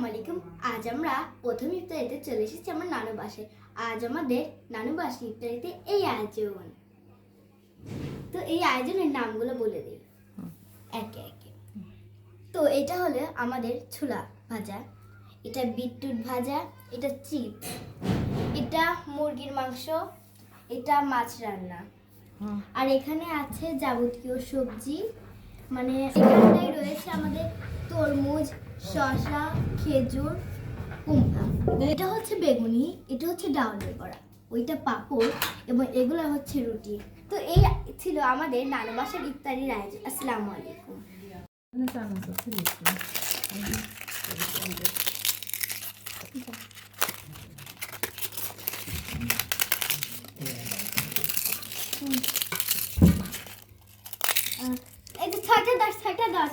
আসসালামু আলাইকুম। আজ আমরা প্রথম ইফতারিতে চলে এসেছি আমার নানু বাসায়। আজ আমাদের নানু বাসায় ইফতারিতে এই আয়োজন। তো এই আয়োজনের নামগুলো বলে দিই। একে একে। তো এটা হলো আমাদের ছোলা ভাজা। এটা বিটরুট ভাজা এটা চিপ এটা মুরগির মাংস এটা মাছ রান্না। আর এখানে আছে যাবতীয় সবজি। মানে এখানটাই রয়েছে আমাদের তরমুজ শসা, খেজুর, কুমড়া। এটা হচ্ছে বেগুনি, এটা হচ্ছে ডাউলের বড়া। ওইটা পাঁপড় এবং এগুলো হচ্ছে রুটি। তো এই ছিল আমাদের নানু বাসার ইফতারির আয়োজন। আসসালামু আলাইকুম। এই যে ছয়টা দশ ছয়টা দশ।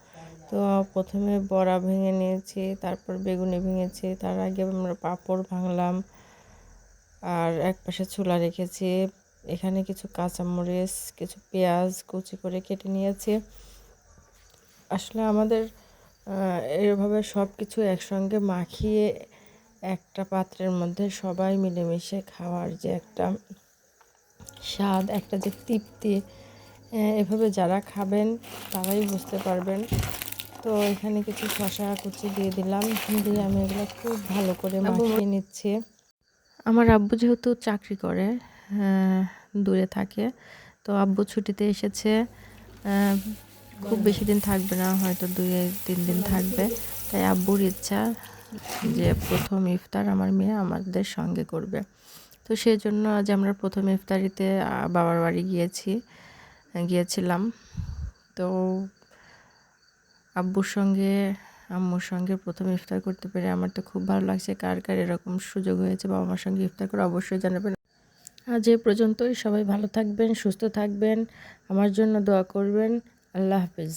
তো প্রথমে বড়া ভেঙে নিয়েছি, তারপর বেগুনি ভেঙেছি, তার আগে আমরা পাঁপড় ভাঙলাম, আর এক পাশে চুলা রেখেছি, এখানে কিছু কাঁচামরিচ, কিছু পেঁয়াজ কুচি করে কেটে নিয়েছি। আসলে আমাদের এভাবে সব কিছু একসঙ্গে মাখিয়ে একটা পাত্রের মধ্যে সবাই মিলেমিশে খাওয়ার যে একটা স্বাদ, একটা যে তৃপ্তি এভাবে যারা খাবেন তারাই বুঝতে পারবেন। তো এখানে কিছু শশা কুচি দিয়ে দিলাম। দিয়ে আমি এগুলো খুব ভালো করে মাখিয়ে নিচ্ছি। আমার আব্বু যেহেতু চাকরি করে দূরে থাকে তো আব্বু ছুটিতে এসেছে খুব বেশি দিন থাকবে না হয়তো দুই তিন দিন থাকবে। তাই আব্বুর ইচ্ছা যে প্রথম ইফতার আমার মেয়ে আমাদের সঙ্গে করবে। তো সেই জন্য আজ আমরা প্রথম ইফতারিতে বাবার বাড়ি গিয়েছি গিয়েছিলাম। তো আব্বুর সঙ্গে, আম্মুর সঙ্গে প্রথম ইফতার করতে পেরে আমার তো খুব ভালো লাগছে। কার কার এরকম সুযোগ হয়েছে বাবা মার সঙ্গে ইফতার করে অবশ্যই জানাবেন। আজ এ পর্যন্তই। সবাই ভালো থাকবেন, সুস্থ থাকবেন। আমার জন্য দোয়া করবেন। আল্লাহ হাফিজ।